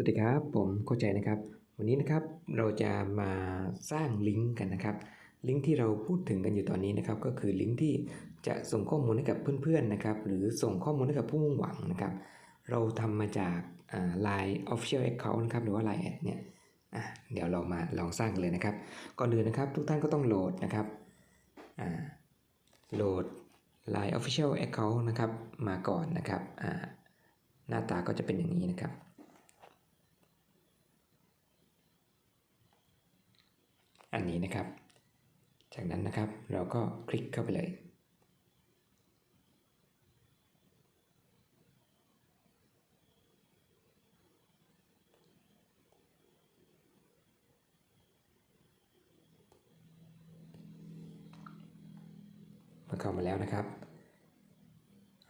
สวัสดีครับ ผมเข้าใจนะครับ วันนี้นะครับเราจะมาสร้างลิงก์กันนะครับ ลิงก์ที่เราพูดถึงกันอยู่ตอนนี้นะครับ ก็คือลิงก์ที่จะส่งข้อมูลให้กับเพื่อนๆนะครับ หรือส่งข้อมูลให้กับผู้มุ่งหวังนะครับ เราทำมาจากอ่า Line Official Account นะครับหรือว่า Line แอดเนี่ยเดี๋ยวเรามาลองสร้างกันเลยนะครับ ก่อนอื่นนะครับทุกท่านก็ต้องโหลดนะครับโหลด Line Official Account นะครับมาก่อนนะครับหน้าตาก็จะเป็นอย่างนี้นะครับ อันนี้นะครับ จากนั้นนะครับเราก็คลิกเข้าไปเลย เมื่อเข้ามาแล้วนะครับ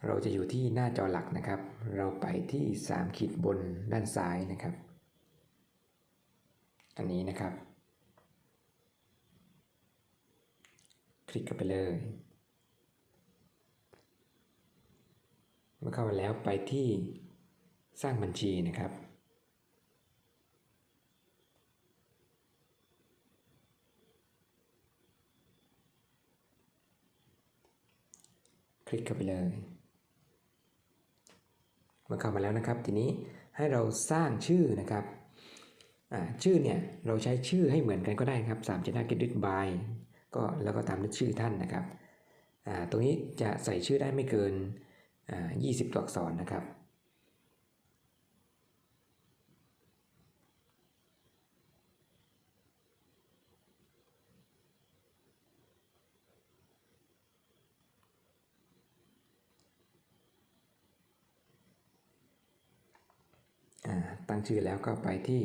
เราจะอยู่ที่หน้าจอหลักนะครับ เราไปที่3ขีดบนด้านซ้ายนะครับ อันนี้นะครับ คลิกเข้าไปเลยเมื่อเข้ามาแล้วไปที่สร้างบัญชีนะครับ คลิกเข้าไปเลย เมื่อเข้ามาแล้วนะครับ ทีนี้ให้เราสร้างชื่อนะครับอ่าชื่อเนี่ยเราใช้ชื่อให้เหมือนกันก็ได้ครับ3 7 5 get it by ก็แล้วก็ตามด้วยชื่อท่านนะครับตรงนี้จะใส่ชื่อได้ไม่เกินอ่า20 ตัวอักษรนะครับ ตั้งชื่อแล้วก็ไปที่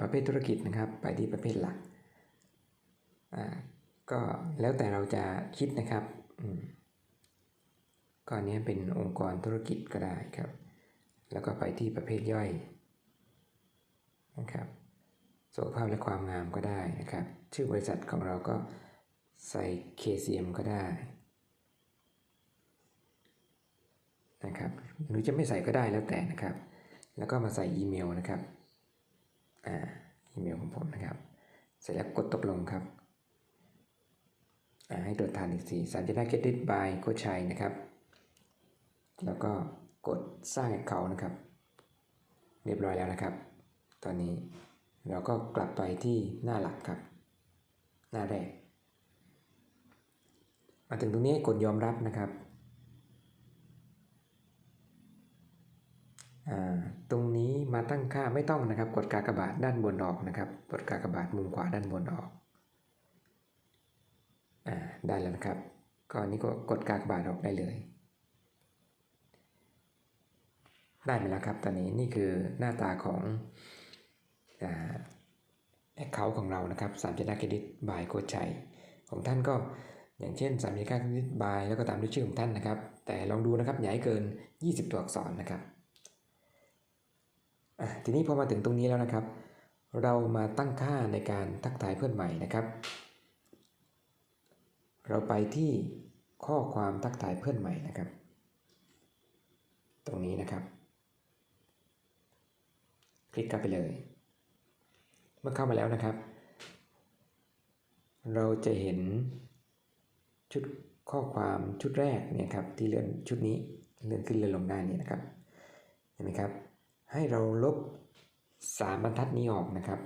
ประเภทธุรกิจนะครับ ไปที่ประเภทหลัก ก็แล้วแต่เราจะคิดนะครับอืมก็อันนี้เป็นองค์กรธุรกิจก็ได้ครับ แล้วก็ไปที่ประเภทย่อยนะครับสุขภาพและความงามก็ได้นะครับ ชื่อบริษัทของเราก็ใส่ KCM ก็ได้นะครับหรือจะไม่ใส่ก็ได้แล้วแต่นะครับ แล้วก็มาใส่อีเมลนะครับอ่าอีเมลของผมนะครับ เสร็จแล้วกดตกลงครับ ให้ตรวจทานอีกทีสามจะได้ get it by โคชัยนะครับ แล้วก็กดสร้างเขานะครับ เรียบร้อยแล้วนะครับ ตอนนี้เราก็กลับไปที่หน้าหลักครับ หน้าแรก มาถึงตรงนี้กดยอมรับนะครับอ่าตรงนี้มาตั้งค่าไม่ต้องนะครับ กดกากบาทด้านบนออกนะครับ กดกากบาทมุมขวาด้านบนออก อ่าได้แล้วนะครับก็อันนี้ก็กดกากบาทออกได้เลย ได้มาแล้วครับตอนนี้นี่คือหน้าตาของอ่าแอคเคาท์ของเรานะครับสามเจ็ดเครดิตบายโคชัยของท่านก็อย่างเช่นสามเจ็ดเครดิตบายแล้วก็ตามด้วยชื่อของท่านนะครับ แต่ลองดูนะครับอย่าให้เกิน 20 ตัวอักษรนะครับทีนี้พอมาถึงตรงนี้แล้วนะครับ เรามาตั้งค่าในการทักทายเพื่อนใหม่นะครับ เราไปที่ข้อความทักทายเพื่อนใหม่นะครับ ตรงนี้นะครับ คลิกเข้าไปเลย เมื่อเข้ามาแล้วนะครับ เราจะเห็นชุดข้อความชุดแรกเนี่ยครับที่เลื่อนชุดนี้เลื่อนขึ้นเลื่อนลงได้เนี่ยนะครับเห็นไหมครับ ให้เราลบสามบรรทัดนี้ออกนะครับ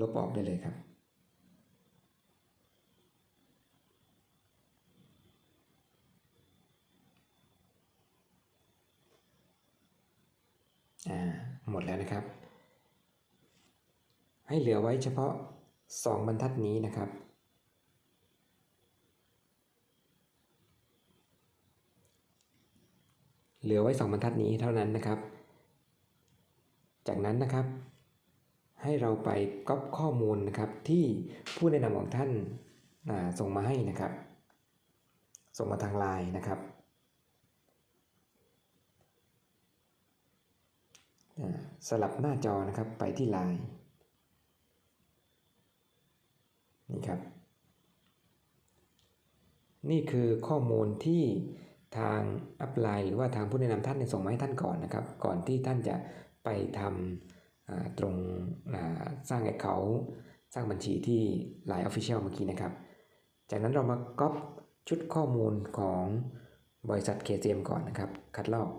ลบออกได้เลยครับอ่าหมดแล้วนะครับ ให้เหลือไว้เฉพาะ 2 บรรทัดนี้นะครับ เหลือไว้ 2 บรรทัดนี้เท่านั้นนะครับ จากนั้นนะครับ ให้เราไปก๊อปข้อมูลนะครับที่ผู้แนะนำของท่านาส่งมาให้นะครับ ส่งมาทางไลน์นะครับสลับหน้าจอนะครับไปที่ไลน์นี่ครับ นี่คือข้อมูลที่ทางอัพไลน์หรือว่าทางผู้แนะนำท่านส่งมาให้ท่านก่อนนะครับ ก่อนที่ท่านจะไปทำ ตรงสร้าง Account สร้างบัญชีที่ Line Official เมื่อกี้นะครับ จากนั้นเรามาก๊อปชุดข้อมูลของบริษัท KCM ก่อนนะครับ คัดลอก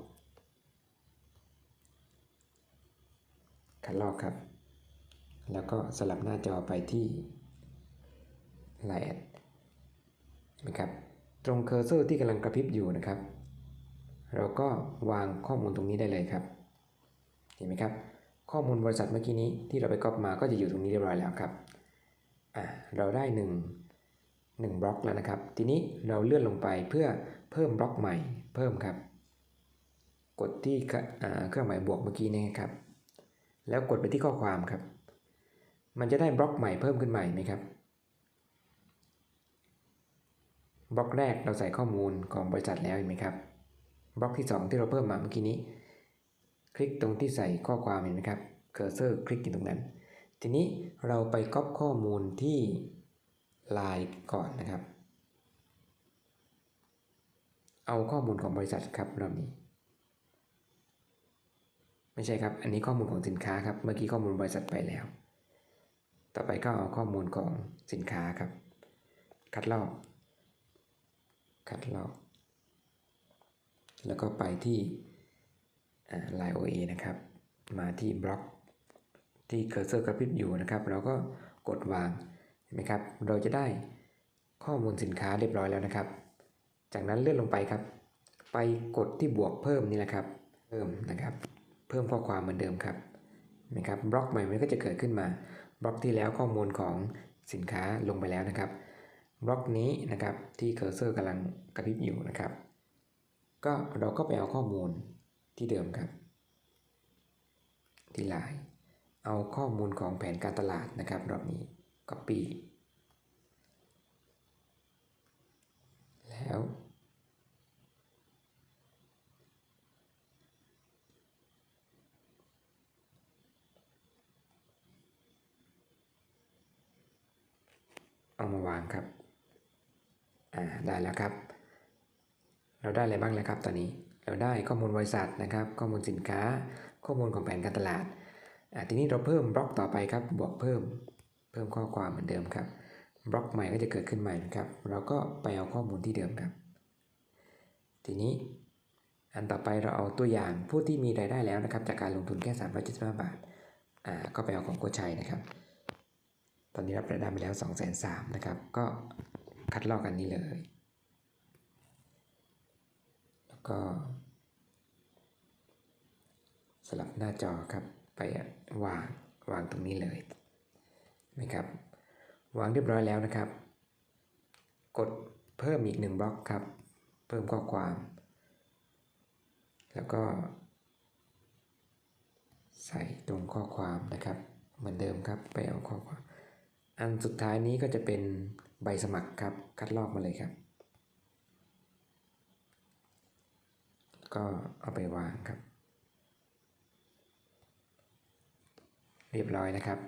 คัดลอกครับ แล้วก็สลับหน้าจอไปที่ Line แอดนะครับ ตรงเคอร์เซอร์ที่กำลังกระพริบอยู่นะครับ เราก็วางข้อมูลตรงนี้ได้เลยครับ เห็นไหมครับ ข้อมูลบริษัทเมื่อกี้นี้ที่เราไปก๊อปมาก็จะอยู่ตรงนี้เรียบร้อยแล้วครับอ่าเราได้หนึ่งหนึ่งบล็อกแล้วนะครับ ทีนี้เราเลื่อนลงไปเพื่อเพิ่มบล็อกใหม่เพิ่มครับ กดที่เครื่องหมายบวกเมื่อกี้นี้ครับ แล้วกดไปที่ข้อความครับ มันจะได้บล็อกใหม่เพิ่มขึ้นใหม่ไหมครับบล็อกแรกเราใส่ข้อมูลของบริษัทแล้วเห็นไหมครับบล็อกที่ 2 ที่เราเพิ่มมาเมื่อกี้นี้ คลิกตรงที่ใส่ข้อความเห็นไหมครับเคอร์เซอร์คลิกอยู่ตรงนั้น ทีนี้เราไปก๊อปข้อมูลที่ไลน์ก่อนนะครับ เอาข้อมูลของบริษัทครับรอบนี้ ไม่ใช่ครับ อันนี้ข้อมูลของสินค้าครับ เมื่อกี้ข้อมูลบริษัทไปแล้ว ต่อไปก็เอาข้อมูลของสินค้าครับ คัดลอกคัดลอก แล้วก็ไปที่ ไลน์ OA นะครับ มาที่บล็อกที่เคอร์เซอร์กระพริบอยู่นะครับ เราก็กดวางเห็นไหมครับ เราจะได้ข้อมูลสินค้าเรียบร้อยแล้วนะครับ จากนั้นเลื่อนลงไปครับ ไปกดที่บวกเพิ่มนี่แหละครับ เพิ่มนะครับ เพิ่มข้อความเหมือนเดิมครับเห็นไหมครับบล็อกใหม่มันก็จะเกิดขึ้นมาบล็อกที่แล้วข้อมูลของสินค้าลงไปแล้วนะครับบล็อกนี้นะครับที่เคอร์เซอร์กำลังกระพริบอยู่นะครับ ก็เราก็ไปเอาข้อมูล ที่เดิมครับ ที่ไลน์เอาข้อมูลของแผนการตลาดนะครับรอบนี้ Copy แล้ว เอามาวางครับ อ่า ได้แล้วครับ เราได้อะไรบ้างแล้วครับตอนนี้ เราได้ข้อมูลบริษัทนะครับ ข้อมูลสินค้า ข้อมูลของแผนการตลาดทีนี้เราเพิ่มบล็อกต่อไปครับ บวกเพิ่ม เพิ่มข้อความเหมือนเดิมครับ บล็อกใหม่ก็จะเกิดขึ้นใหม่นะครับ เราก็ไปเอาข้อมูลที่เดิมครับ ทีนี้อันต่อไปเราเอาตัวอย่างผู้ที่มีรายได้แล้วนะครับ จากการลงทุนแค่375บาท อ่า ก็ไปเอาของโกชัยนะครับ ตอนนี้รับรายได้ไปแล้ว2 3 0 0 0นะครับ ก็คัดลอกกันนี้เลย ก็สลับหน้าจอครับไปวางวางตรงนี้เลยนะครับ วางเรียบร้อยแล้วนะครับ กดเพิ่มอีกหนึ่งบล็อกครับ เพิ่มข้อความ แล้วก็ ใส่ตรงข้อความนะครับ เหมือนเดิมครับไปเอาข้อความ อันสุดท้ายนี้ก็จะเป็นใบสมัครครับ คัดลอกมาเลยครับ ก็เอาไปวางครับ เรียบร้อยนะครับ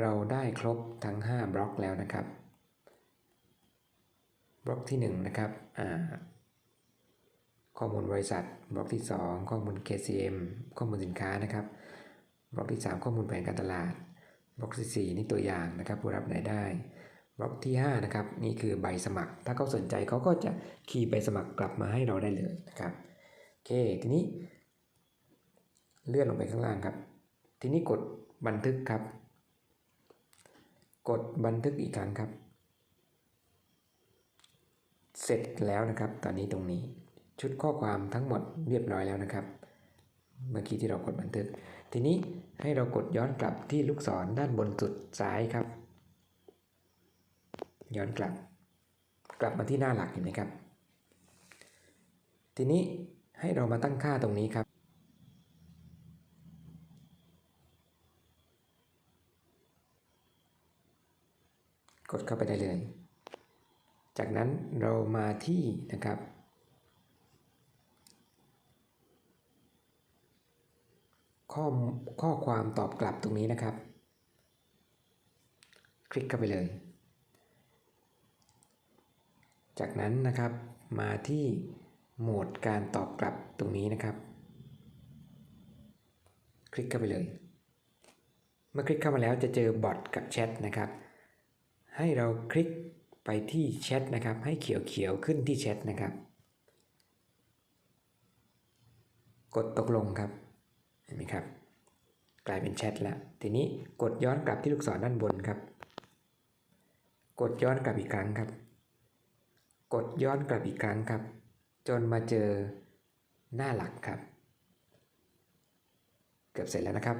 เราได้ครบทั้ง 5 บล็อกแล้วนะครับ บล็อกที่ 1 นะครับข้อมูลบริษัท บล็อกที่ 2 ข้อมูล KCM ข้อมูลสินค้านะครับ บล็อกที่ 3 ข้อมูลแผนการตลาด บล็อกที่ 4 นี่ตัวอย่างนะครับผู้รับรายได้ บล็อกที่5นะครับนี่คือใบสมัคร ถ้าเขาสนใจเขาก็จะคีย์ใบสมัครกลับมาให้เราได้เลยนะครับโอเคทีนี้ เลื่อนลงไปข้างล่างครับ ทีนี้กดบันทึกครับ กดบันทึกอีกครั้งครับ เสร็จแล้วนะครับ ตอนนี้ตรงนี้ชุดข้อความทั้งหมดเรียบร้อยแล้วนะครับ เมื่อกี้ที่เรากดบันทึก ทีนี้ให้เรากดย้อนกลับที่ลูกศรด้านบนสุดซ้ายครับ ย้อนกลับ กลับมาที่หน้าหลักเห็นไหมครับ ทีนี้ให้เรามาตั้งค่าตรงนี้ครับ กดเข้าไปได้เลย จากนั้นเรามาที่นะครับข้อข้อความตอบกลับตรงนี้นะครับ คลิกเข้าไปเลย จากนั้นนะครับมาที่โหมดการตอบกลับตรงนี้นะครับ คลิกเข้าไปเลย เมื่อคลิกเข้ามาแล้วจะเจอบอทกับแชทนะครับ ให้เราคลิกไปที่แชทนะครับ ให้เขียวๆขึ้นที่แชทนะครับ กดตกลงครับเห็นไหมครับ กลายเป็นแชทแล้วทีนี้กดย้อนกลับที่ลูกศรด้านบนครับ กดย้อนกลับอีกครั้งครับ กดย้อนกลับอีกครั้งครับ จนมาเจอหน้าหลักครับ เกือบเสร็จแล้วนะครับ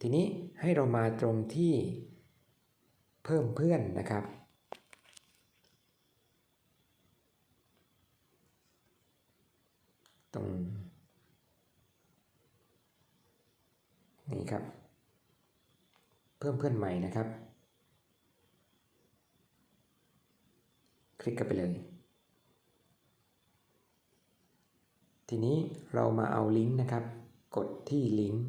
ทีนี้ให้เรามาตรงที่เพิ่มเพื่อนนะครับ ตรงนี้ครับ เพิ่มเพื่อนใหม่นะครับ คลิกกันไปเลย ทีนี้เรามาเอาลิงก์นะครับ กดที่ลิงก์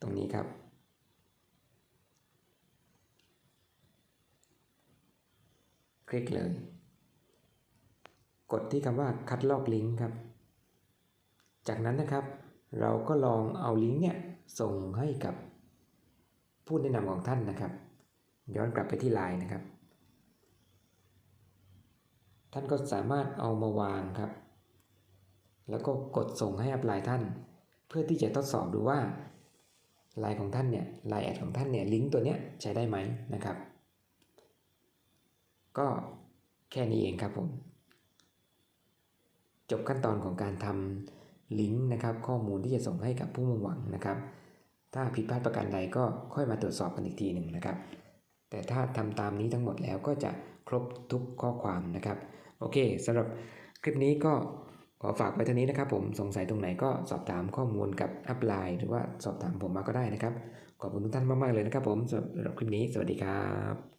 ตรงนี้ครับ คลิกเลย กดที่คำว่าคัดลอกลิงก์ครับ จากนั้นนะครับ เราก็ลองเอาลิงก์เนี่ยส่งให้กับผู้แนะนำของท่านนะครับ ย้อนกลับไปที่ไลน์นะครับ ท่านก็สามารถเอามาวางครับ แล้วก็กดส่งให้อัพไลน์ท่าน เพื่อที่จะทดสอบดูว่าไลน์ของท่านเนี่ยไลน์แอดของท่านเนี่ยลิงก์ตัวเนี้ยใช้ได้ไหมนะครับ ก็แค่นี้เองครับผม จบขั้นตอนของการทำลิงก์นะครับ ข้อมูลที่จะส่งให้กับผู้มุ่งหวังนะครับ ถ้าผิดพลาดประการใดก็ค่อยมาตรวจสอบกันอีกทีหนึ่งนะครับ แต่ถ้าทำตามนี้ทั้งหมดแล้วก็จะครบทุกข้อความนะครับ โอเคสำหรับคลิปนี้ก็ขอฝากไว้เท่านี้นะครับผมสงสัยตรงไหนก็สอบถามข้อมูลกับอัปไลน์หรือว่าสอบถามผมมาก็ได้นะครับ ขอบคุณทุกท่านมากๆเลยนะครับผมสำหรับคลิปนี้สวัสดีครับ